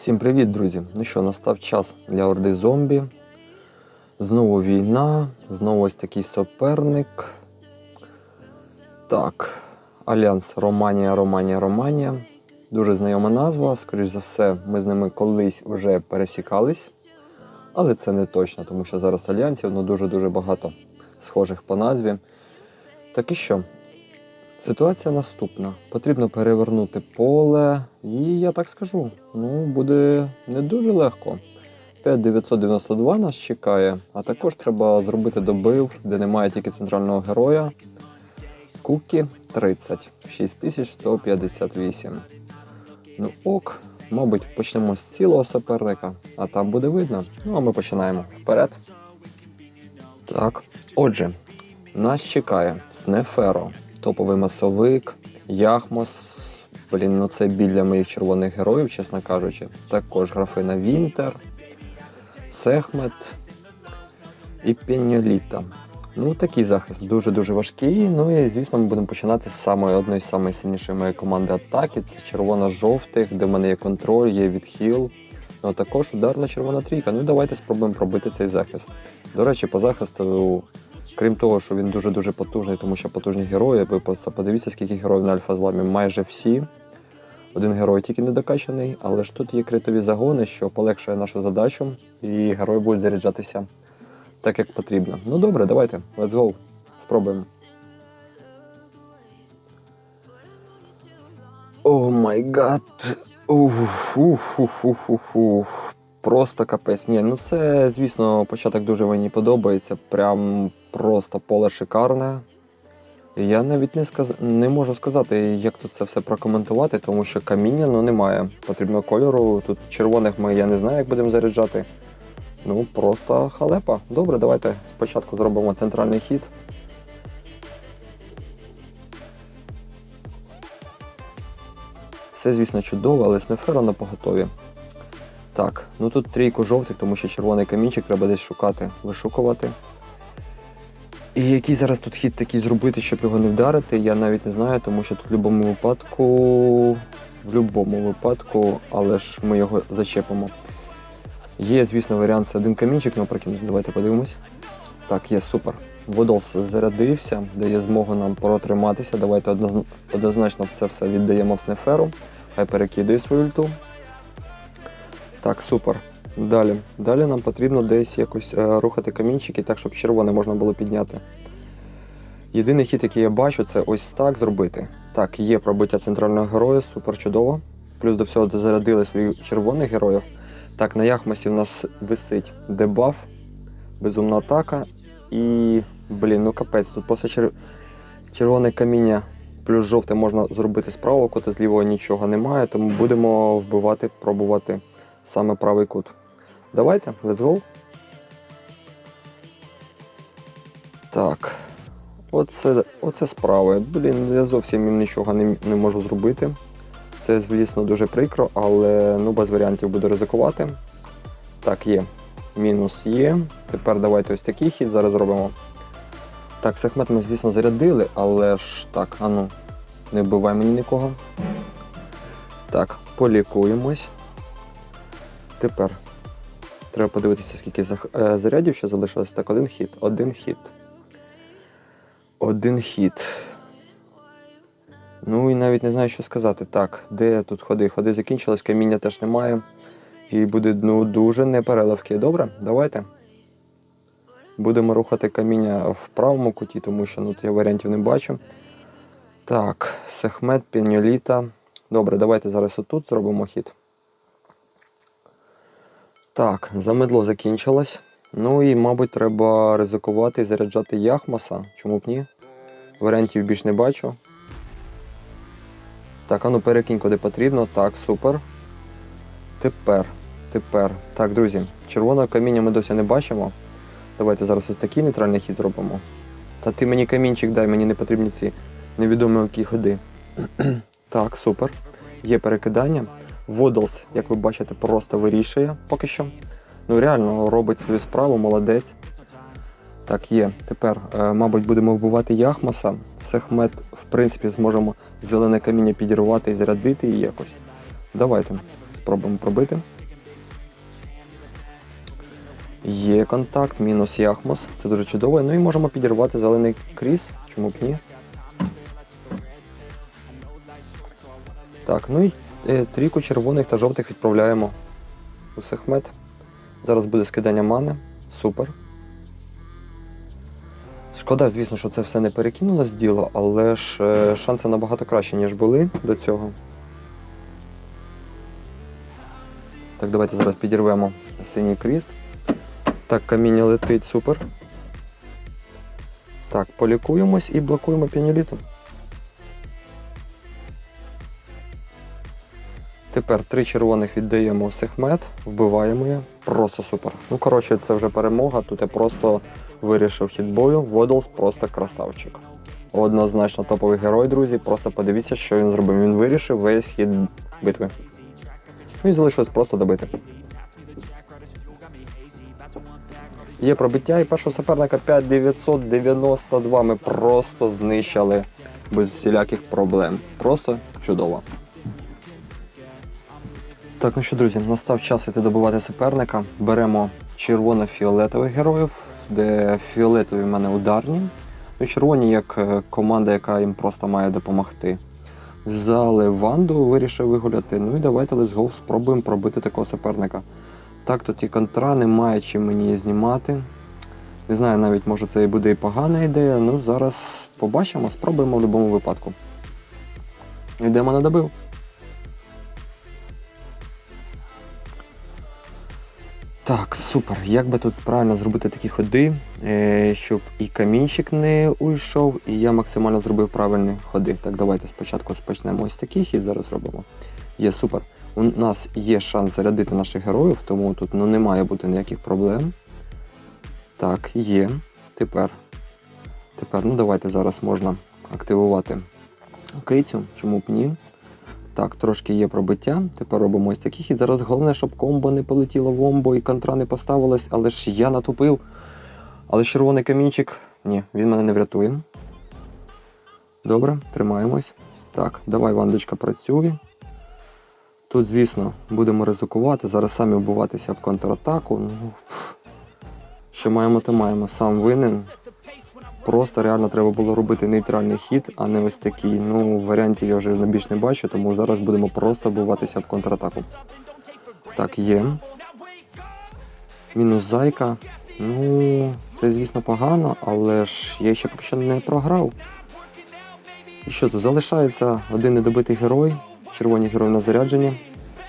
Всім привіт, друзі! Ну що, настав час для орди зомбі. Знову війна, знову ось такий суперник. Так, Альянс Романія, Романія, Романія. Дуже знайома назва. Скоріш за все, ми з ними колись вже пересікались. Але це не точно, тому що зараз альянсів ну, дуже-дуже багато схожих по назві. Так і що? Ситуація наступна. Потрібно перевернути поле, і я так скажу, ну буде не дуже легко. 5992 нас чекає, а також треба зробити добив, де немає тільки центрального героя. Кукі 30, 6158. Ну ок, мабуть, почнемо з цілого суперника, а там буде видно. Ну а ми починаємо. Вперед. Так, отже, нас чекає Снеферо, топовий масовик, Яхмос. Блін, ну це біля моїх червоних героїв, чесно кажучи. Також графина Вінтер, Сехмет і Пеньоліта. Ну, такий захист дуже-дуже важкий. Ну і звісно, ми будемо починати з самої одної з найсильнішої моєї команди атаки. Це червона-жовтих, де в мене є контроль, є відхил. Ну а також ударна червона трійка. Ну давайте спробуємо пробити цей захист. До речі, по захисту Крім того, що він дуже-дуже потужний, тому що потужні герої. Ви подивіться, скільки героїв на альфа-зламі. Майже всі. Один герой тільки не докачаний, але ж тут є критові загони, що полегшує нашу задачу, і герої будуть заряджатися так, як потрібно. Ну добре, давайте, let's go. Спробуємо. О май гад. Просто капець. Ні, ну це, звісно, початок дуже мені подобається. Прям просто поле шикарне. Я навіть не сказ... не можу сказати, як тут це все прокоментувати, тому що каміння ну, немає. Потрібно кольору. Тут червоних ми я не знаю, як будемо заряджати. Ну, просто халепа. Добре, давайте спочатку зробимо центральний хід. Все, звісно, чудово, але снефера на поготові. Так, ну тут трійку жовтих, тому що червоний камінчик треба десь шукати, вишукувати. І який зараз тут хід такий зробити, щоб його не вдарити, я навіть не знаю, тому що тут в будь-якому випадку. В будь-якому випадку, але ж ми його зачепимо. Є, звісно, варіант це один камінчик, ну прокинути. Давайте подивимось. Так, є супер. Водолс зарядився, дає змогу нам протриматися. Давайте однозначно це все віддаємо в снеферу. Хай перекидує свою ульту. Так, супер. Далі. Далі нам потрібно десь якось е, рухати камінчики так, щоб червоне можна було підняти. Єдиний хід, який я бачу, це ось так зробити. Так, є пробиття центрального героя, супер чудово. Плюс до всього дозарядили своїх червоних героїв. Так, на Яхмасі в нас висить дебаф, безумна атака. І, блін, ну капець, тут після чер... червоне каміння плюс жовте можна зробити з правого кута, з лівого нічого немає, тому будемо вбивати, пробувати саме правий кут. Давайте, let's go. Так. Оце, оце справи. Блін, я зовсім їм нічого не, не можу зробити. Це, звісно, дуже прикро, але ну, без варіантів буду ризикувати. Так, є. Мінус є. Тепер давайте ось такий хід зараз зробимо. Так, сегмент ми, звісно, зарядили, але ж так, ану, не вбивай мені нікого. Так, полікуємось. Тепер треба подивитися, скільки е, зарядів ще залишилось. Так, один хід, один хід. Один хід. Ну і навіть не знаю, що сказати. Так, де тут ходи? Ходи закінчились, каміння теж немає. І буде ну, дуже непереливки. Добре, давайте. Будемо рухати каміння в правому куті, тому що ну, я варіантів не бачу. Так, Сехмет, Пеньоліта. Добре, давайте зараз отут зробимо хід. Так, замедло закінчилось. Ну і, мабуть, треба ризикувати і заряджати Яхмаса. Чому б ні? Варіантів більш не бачу. Так, ану перекинь куди потрібно. Так, супер. Тепер, тепер. Так, друзі, червоного каміння ми досі не бачимо. Давайте зараз ось такий нейтральний хід зробимо. Та ти мені камінчик дай, мені не потрібні ці невідомі які ходи. так, супер. Є перекидання. Водолс, як ви бачите, просто вирішує поки що. Ну реально робить свою справу, молодець. Так, є. Тепер, е, мабуть, будемо вбивати Яхмаса. Сехмет, в принципі, зможемо зелене каміння підірвати і зарядити її якось. Давайте. Спробуємо пробити. Є контакт, мінус Яхмос. Це дуже чудово. Ну і можемо підірвати зелений кріс. Чому б ні? Так, ну і трійку червоних та жовтих відправляємо у Сехмет. Зараз буде скидання мани. Супер. Шкода, звісно, що це все не перекинулось діло, але ж е, шанси набагато кращі, ніж були до цього. Так, давайте зараз підірвемо синій кріс. Так, каміння летить, супер. Так, полікуємось і блокуємо піаніліту. Тепер три червоних віддаємо у Сехмет, вбиваємо її. Просто супер. Ну, коротше, це вже перемога. Тут я просто вирішив хід бою. Водлс просто красавчик. Однозначно топовий герой, друзі. Просто подивіться, що він зробив. Він вирішив весь хід битви. Ну і залишилось просто добити. Є пробиття і першого суперника 5992 ми просто знищили без всіляких проблем. Просто чудово. Так, ну що, друзі, настав час іти добивати суперника. Беремо червоно-фіолетових героїв, де фіолетові в мене ударні. Ну, червоні як е, команда, яка їм просто має допомогти. Взяли Ванду, вирішив вигуляти. Ну і давайте let's go, спробуємо пробити такого суперника. Так, тут і контра, немає чим мені знімати. Не знаю, навіть може це і буде і погана ідея. Ну зараз побачимо, спробуємо в будь-якому випадку. Йдемо на добив. Так, супер. Як би тут правильно зробити такі ходи, е, щоб і камінчик не уйшов, і я максимально зробив правильні ходи. Так, давайте спочатку почнемо ось такий хід, зараз робимо. Є супер. У нас є шанс зарядити наших героїв, тому тут ну, не має бути ніяких проблем. Так, є. Тепер. Тепер, ну давайте зараз можна активувати кицю, чому б ні. Так, трошки є пробиття. Тепер робимо ось такий хід. Зараз головне, щоб комбо не полетіло в омбо і контра не поставилась, але ж я натупив. Але червоний камінчик. Ні, він мене не врятує. Добре, тримаємось. Так, давай, Вандочка, працюй. Тут, звісно, будемо ризикувати. Зараз самі вбиватися в контратаку. Ну, що маємо, то маємо. Сам винен. Просто реально треба було робити нейтральний хід, а не ось такий. Ну, варіантів я вже більш не бачу, тому зараз будемо просто вбиватися в контратаку. Так, є. Мінус зайка. Ну, це, звісно, погано, але ж я ще поки що не програв. І що тут? Залишається один недобитий герой, червоні герої на зарядженні.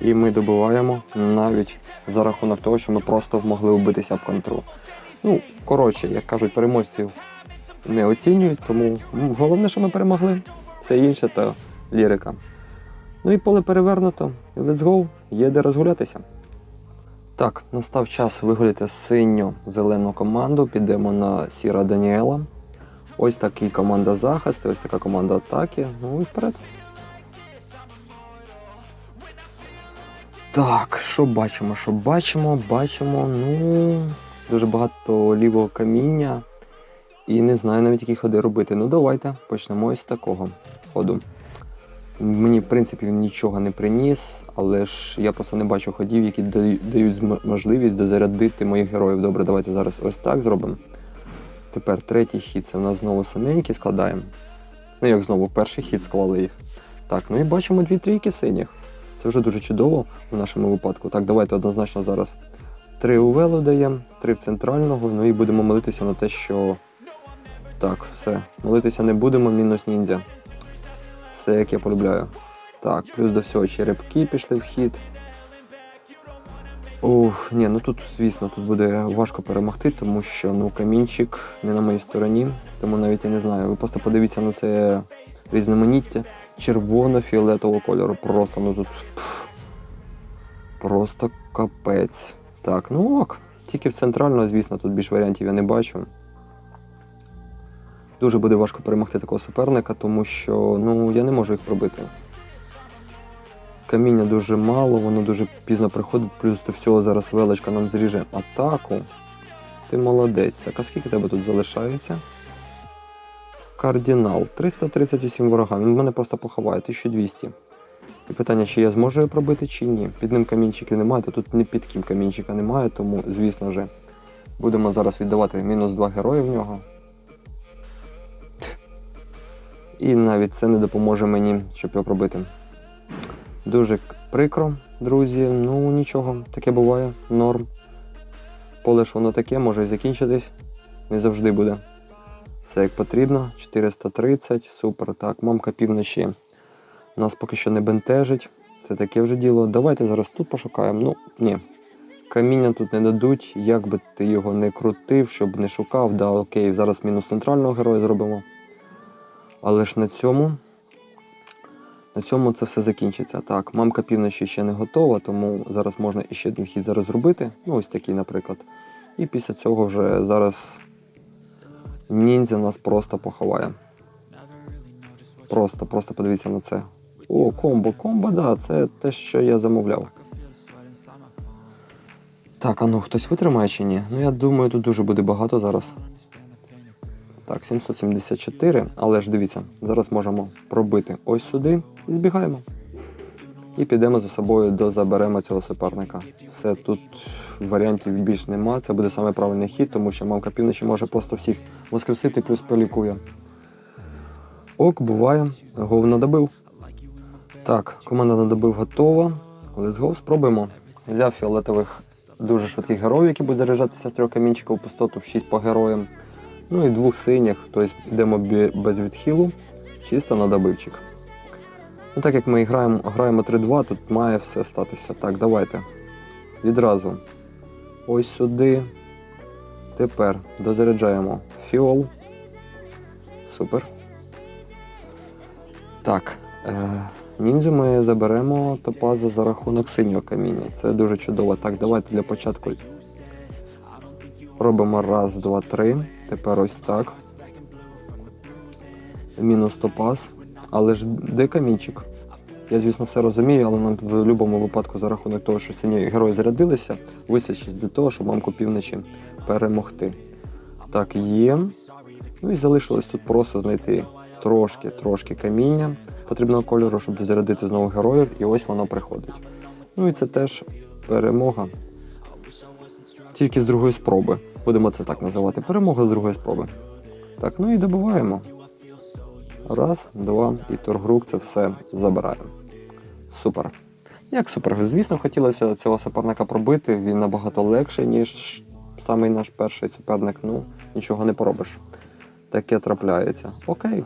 І ми добиваємо навіть за рахунок того, що ми просто могли вбитися в контру. Ну, коротше, як кажуть, переможців не оцінюють, тому головне, що ми перемогли. Все інше то лірика. Ну і поле перевернуто. Let's go, є де розгулятися. Так, настав час вигуляти синьо-зелену команду. Підемо на Сіра Даніела. Ось такий команда захисту, ось така команда атаки. Ну і вперед. Так, що бачимо? Що бачимо? Бачимо, ну, дуже багато лівого каміння. І не знаю навіть, які ходи робити. Ну давайте почнемо із такого ходу. Мені, в принципі, він нічого не приніс, але ж я просто не бачу ходів, які дають можливість дозарядити моїх героїв. Добре, давайте зараз ось так зробимо. Тепер третій хід це в нас знову синенькі складаємо. Ну як знову, перший хід склали їх. Так, ну і бачимо дві трійки синіх. Це вже дуже чудово в нашому випадку. Так, давайте однозначно зараз три у велу даємо, три в центрального, ну і будемо молитися на те, що. Так, все. Молитися не будемо, мінус ніндзя. Все, як я полюбляю. Так, плюс до всього черепки пішли в хід. Ух, ні, ну тут, звісно, тут буде важко перемогти, тому що ну, камінчик не на моїй стороні, тому навіть я не знаю. Ви просто подивіться на це різноманіття червоно-фіолетового кольору. Просто ну тут. пф, просто капець. Так, ну ок. Тільки в центрального, звісно, тут більш варіантів я не бачу. Дуже буде важко перемогти такого суперника, тому що ну, я не можу їх пробити. Каміння дуже мало, воно дуже пізно приходить, плюс до всього зараз величка нам зріже атаку. Ти молодець. Так, а скільки тебе тут залишається? Кардинал. 338 ворога. Він мене просто поховає, 1200. І питання, чи я зможу його пробити, чи ні. Під ним камінчиків немає, то тут не під ким камінчика немає, тому, звісно ж, будемо зараз віддавати мінус 2 герої в нього. І навіть це не допоможе мені, щоб його пробити. Дуже прикро, друзі. Ну нічого, таке буває, норм. Поле ж воно таке, може закінчитись. Не завжди буде. Все як потрібно. 430, супер. Так, мамка півночі нас поки що не бентежить. Це таке вже діло. Давайте зараз тут пошукаємо. Ну, ні. Каміння тут не дадуть, як би ти його не крутив, щоб не шукав. Да, окей, зараз мінус центрального героя зробимо. Але ж на цьому. На цьому це все закінчиться. Так, мамка півночі ще не готова, тому зараз можна іще один хід зараз зробити. Ну, ось такий, наприклад. І після цього вже зараз ніндзя нас просто поховає. Просто, просто подивіться на це. О, комбо, комбо, да, це те, що я замовляв. Так, а ну хтось витримає чи ні? Ну я думаю, тут дуже буде багато зараз. Так, 774, але ж дивіться, зараз можемо пробити ось сюди і збігаємо. І підемо за собою до заберемо цього суперника. Все, тут варіантів більш нема. Це буде саме правильний хід, тому що мамка півночі може просто всіх воскресити, плюс полікує. Ок, буває. Гов надобив. Так, команда надобив готова. Let's go, спробуємо. Взяв фіолетових дуже швидких героїв, які будуть заряджатися з трьох камінчиків пустоту, 6 по героям. Ну і двох синіх, тобто йдемо без відхилу, чисто на добивчик. Ну, так як ми граємо, граємо 3-2, тут має все статися. Так, давайте. Відразу. Ось сюди. Тепер дозаряджаємо фіол. Супер. Так. Е, ніндзю ми заберемо топаза за рахунок синього каміння. Це дуже чудово. Так, давайте для початку робимо раз, два, три. Тепер ось так. Мінус топаз. Але ж де камінчик? Я, звісно, все розумію, але нам в будь-якому випадку за рахунок того, що сині герої зарядилися, вистачить для того, щоб мамку півночі перемогти. Так, є. Ну і залишилось тут просто знайти трошки, трошки каміння потрібного кольору, щоб зарядити знову героїв, і ось воно приходить. Ну і це теж перемога. Тільки з другої спроби. Будемо це так називати. Перемога з другої спроби. Так, ну і добиваємо. Раз, два, і торгрук це все забирає. Супер. Як супер? Звісно, хотілося цього суперника пробити. Він набагато легший, ніж самий наш перший суперник. Ну, нічого не поробиш. Таке трапляється. Окей.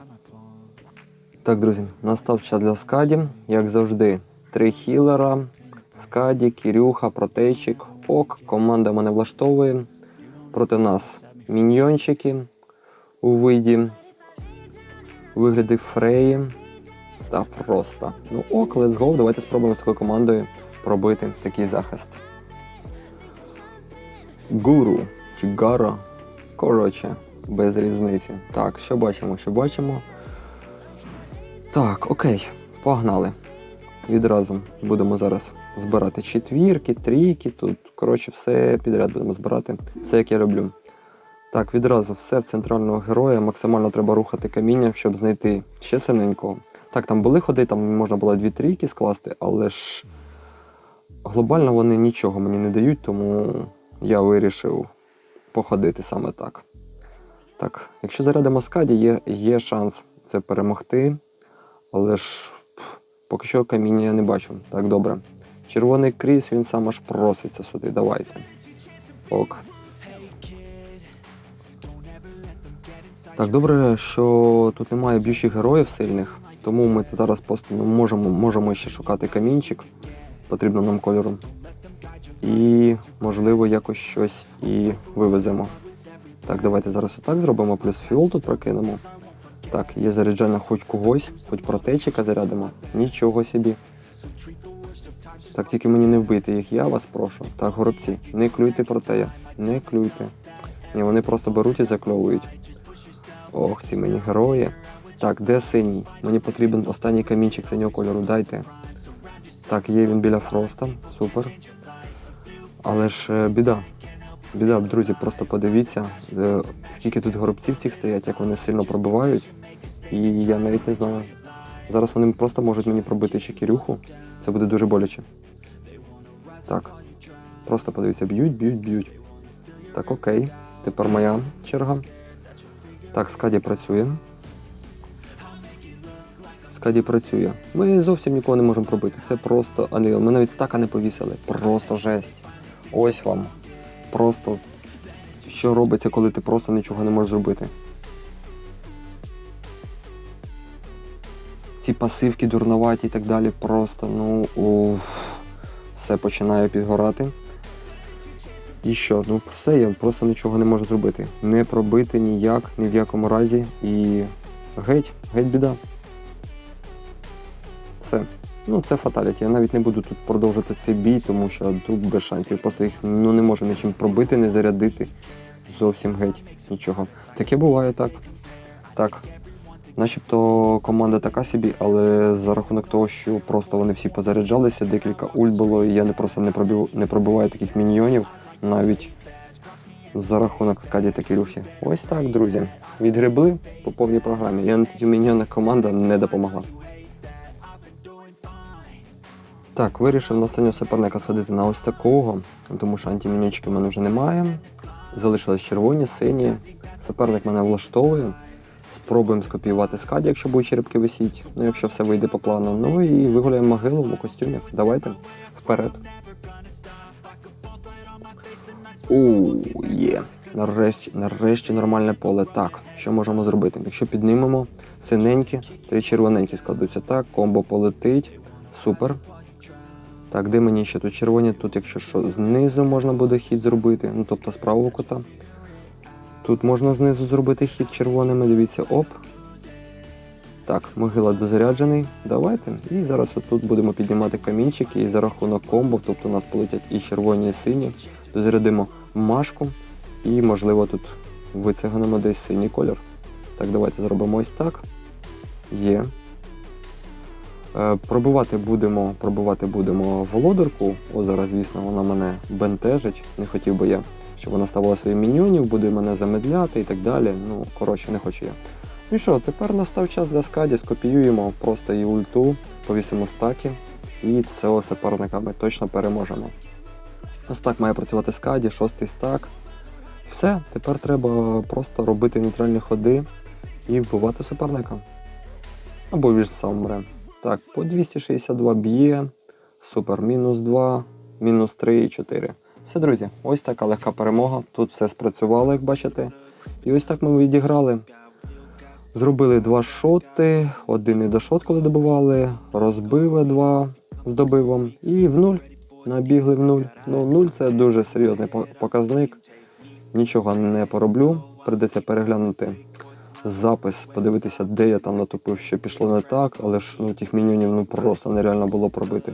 Так, друзі, настав час для скаді. Як завжди, три хілера. Скаді, Кірюха, Протейчик. Ок, команда мене влаштовує. Проти нас міньйончики у виді у вигляді Фреї та Фроста. Ну ок, let's go, давайте спробуємо з такою командою пробити такий захист. Гуру чи Гара. Коротше, без різниці. Так, що бачимо? Що бачимо? Так, окей, погнали. Відразу будемо зараз збирати четвірки, трійки. Тут, коротше, все підряд будемо збирати. Все як я люблю. Так, відразу все в центрального героя. Максимально треба рухати каміння, щоб знайти ще синенького. Так, там були ходи, там можна було дві трійки скласти, але ж глобально вони нічого мені не дають, тому я вирішив походити саме так. Так, якщо зарядимо скаді, є, є шанс це перемогти. Але ж поки що каміння я не бачу. Так, добре. Червоний кріс, він сам аж проситься сюди. Давайте. Ок. Так, добре, що тут немає б'ючих героїв сильних, тому ми зараз просто ну, можемо, можемо ще шукати камінчик. Потрібно нам кольору. І, можливо, якось щось і вивеземо. Так, давайте зараз отак зробимо, плюс фіол тут прокинемо. Так, є заряджання хоч когось, хоч протечика зарядимо. Нічого собі. Так, тільки мені не вбити їх, я вас прошу. Так, горобці, не клюйте протея. Не клюйте. Ні, вони просто беруть і закльовують. Ох, ці мені герої. Так, де синій? Мені потрібен останній камінчик синього кольору, дайте. Так, є він біля Фроста. Супер. Але ж е, біда. Біда, друзі, просто подивіться, е, скільки тут горобців цих стоять, як вони сильно пробивають. І я навіть не знаю. Зараз вони просто можуть мені пробити ще кірюху. Це буде дуже боляче. Так. Просто подивіться, б'ють, б'ють, б'ють. Так, окей. Тепер моя черга. Так, Скаді працює. Скаді працює. Ми зовсім нікого не можемо пробити. Це просто Анил. Ми навіть стака не повісили. Просто жесть. Ось вам. Просто що робиться, коли ти просто нічого не можеш зробити. Ці пасивки дурноваті і так далі. Просто, ну, уф, все починає підгорати. І що? Ну все, я просто нічого не можу зробити. Не пробити ніяк, ні в якому разі. І геть, геть біда. Все. Ну, це фаталіті. Я навіть не буду тут продовжувати цей бій, тому що тут без шансів. Просто їх ну, не можу нічим пробити, не зарядити. Зовсім геть нічого. Таке буває так. Так. Начебто команда така собі, але за рахунок того, що просто вони всі позаряджалися, декілька ульт було, і я не просто не пробив, не пробиваю таких міньйонів навіть за рахунок скаді та кірюхи. Ось так, друзі. Відгребли по повній програмі. І антиміньйонна команда не допомогла. Так, вирішив на останнього суперника сходити на ось такого, тому що антиміньончиків в мене вже немає. Залишились червоні, сині. Суперник мене влаштовує. Спробуємо скопіювати скаді, якщо будуть черепки висіть. Ну, якщо все вийде по плану. Ну і вигуляємо могилу у костюмі. Давайте. Вперед. У, є. Нарешті, нарешті нормальне поле. Так, що можемо зробити? Якщо піднімемо синенькі, три червоненькі складуться. Так, комбо полетить. Супер. Так, де мені ще тут червоні? Тут, якщо що, знизу можна буде хід зробити, ну тобто з правого кота. Тут можна знизу зробити хід червоними, дивіться, оп. Так, могила дозаряджений. Давайте. І зараз отут будемо піднімати камінчики і за рахунок комбо, тобто у нас полетять і червоні, і сині. Дозарядимо машку і, можливо, тут вициганимо десь синій колір. Так, давайте зробимо ось так. Є. Е, Пробивати будемо, пробивати будемо володарку. О, зараз, звісно, вона мене бентежить. Не хотів би я, щоб вона ставила своїх міньйонів, буде мене замедляти і так далі. Ну, коротше, не хочу я. Ну і що, тепер настав час для скаді, скопіюємо просто її ульту, повісимо стаки, і цього суперника ми точно переможемо. Ось так має працювати скаді, шостий стак. Все, тепер треба просто робити нейтральні ходи і вбивати суперника. Або він сам мре. Так, по 262 б'є. Супер, мінус 2, мінус 3 і 4. Все, друзі, ось така легка перемога. Тут все спрацювало, як бачите. І ось так ми відіграли. Зробили два шоти, один і недошот, коли добивали, розбили два з добивом і в нуль. Набігли в нуль. Ну, нуль це дуже серйозний показник. Нічого не пороблю. Придеться переглянути запис, подивитися, де я там натупив, що пішло не так, але ж ну, тих міньйонів ну, просто нереально було пробити.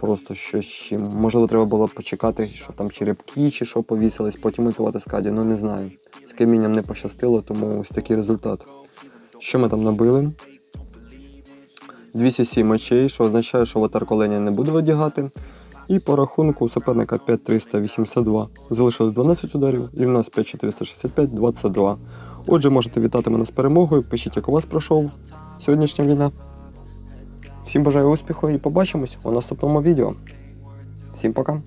Просто щось чим. Можливо, треба було почекати, що там черепки чи що повісились, потім ультувати скаді, ну не знаю. З камінням не пощастило, тому ось такий результат. Що ми там набили? 207 очей, що означає, що аватар коленя не буде одягати. І по рахунку у суперника 5382. Залишилось 12 ударів, і в нас 5465, 22. Отже, можете вітати мене з перемогою. Пишіть, як у вас пройшов сьогоднішня війна. Всім бажаю успіху і побачимось у наступному відео. Всім пока!